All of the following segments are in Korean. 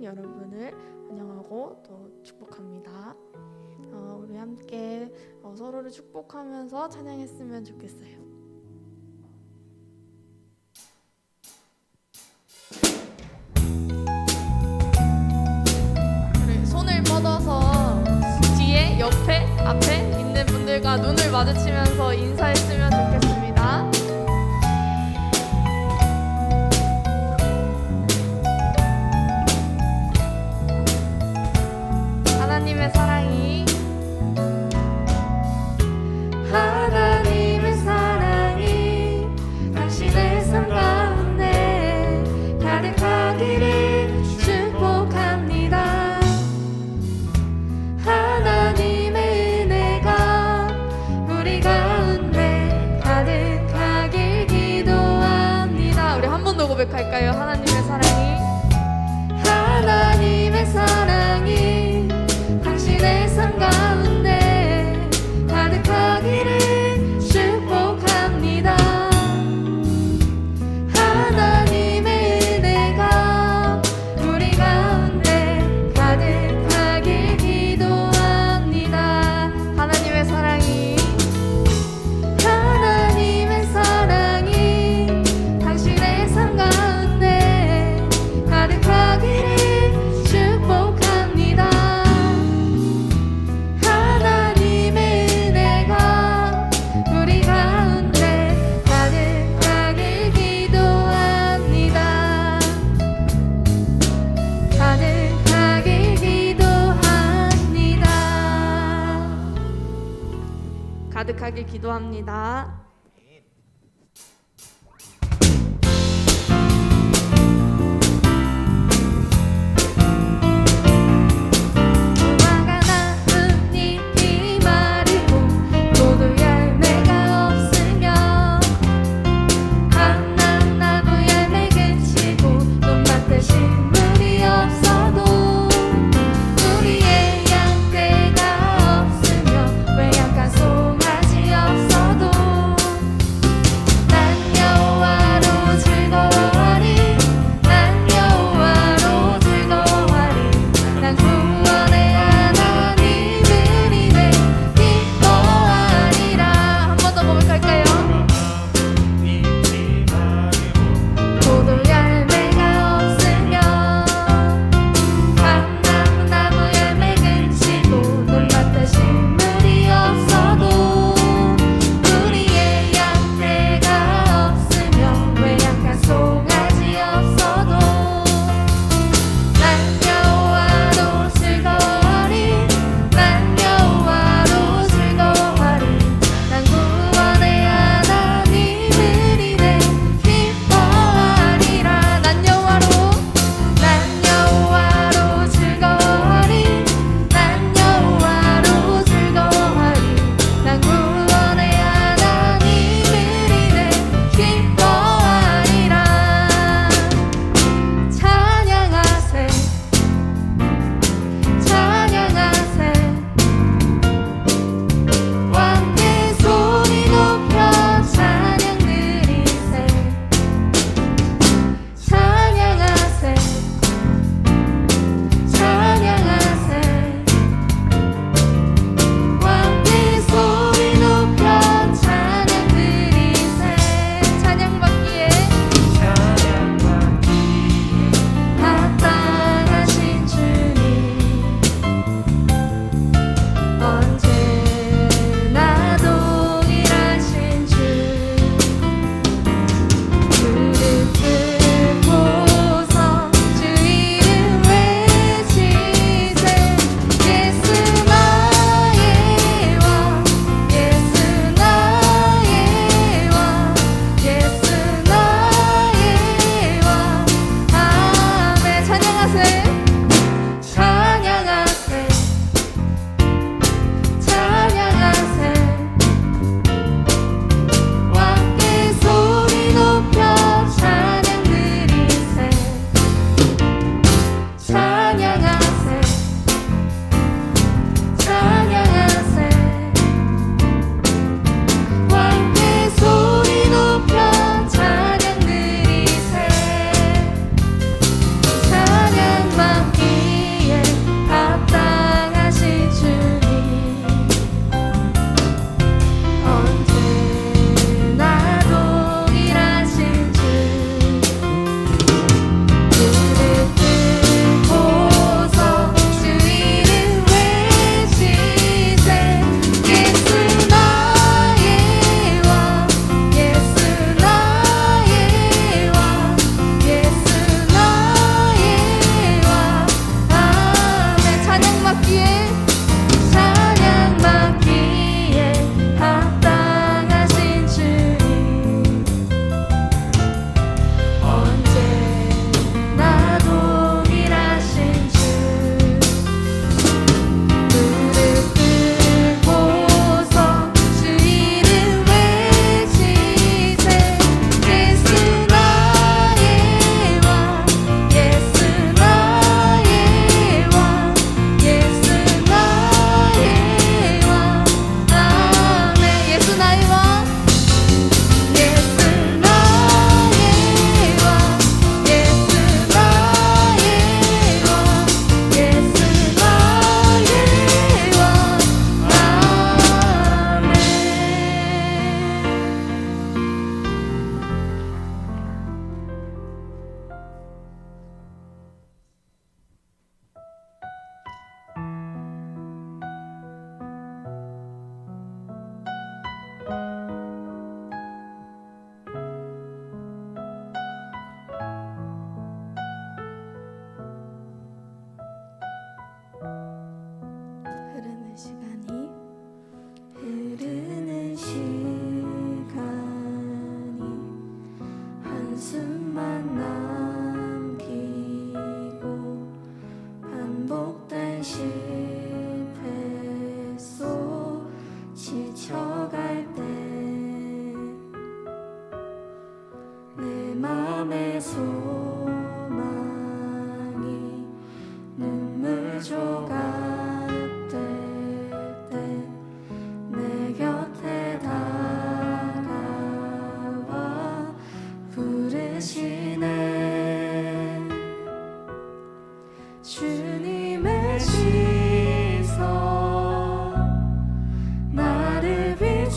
모인 여러분을 환영하고 또 축복합니다. 어, 우리 함께 어, 서로를 축복하면서 찬양했으면 좋겠어요. 눈을 마주치면서 인사했 고백할까요? 하나님의 사랑. 간절하게 기도합니다.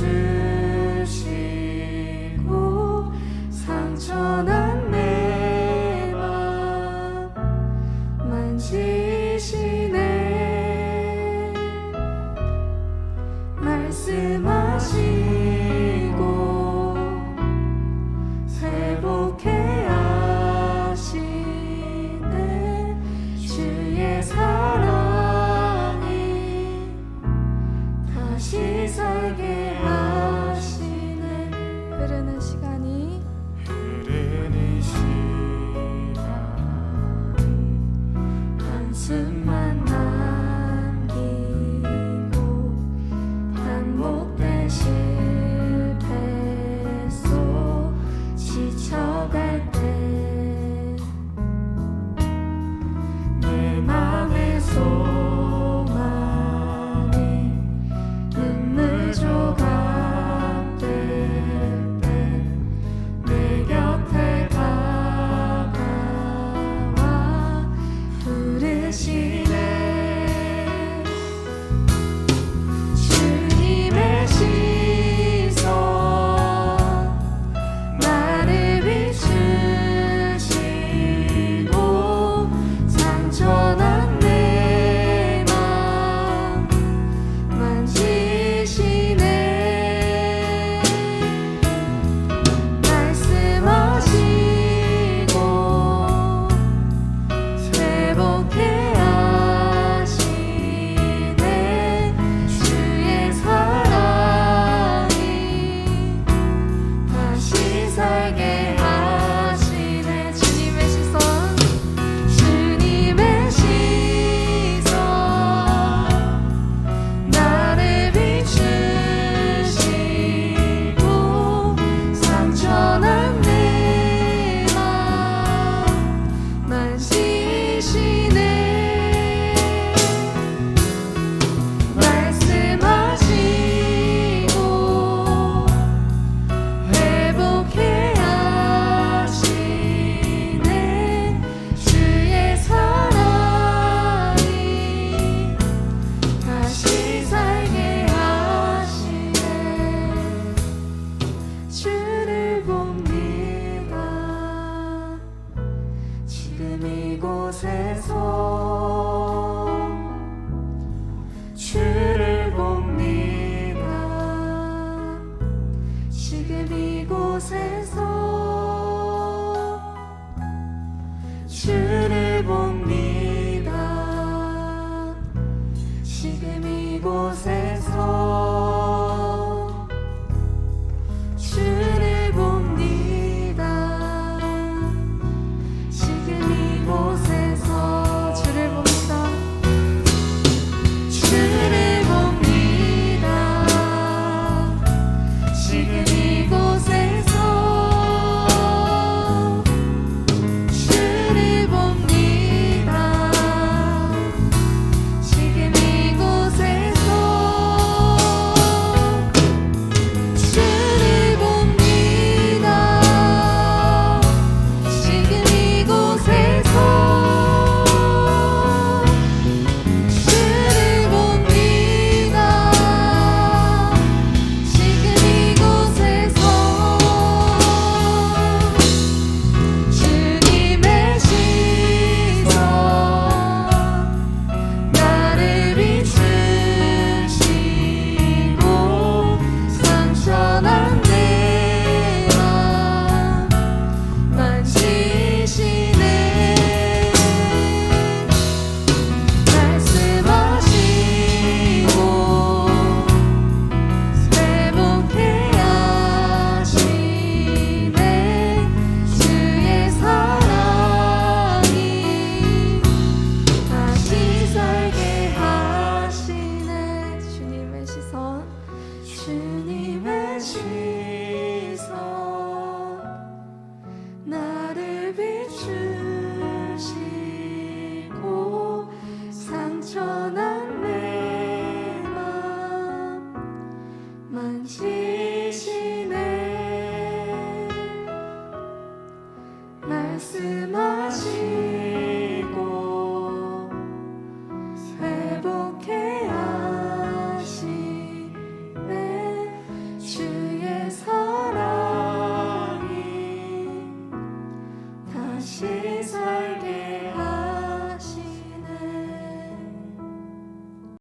나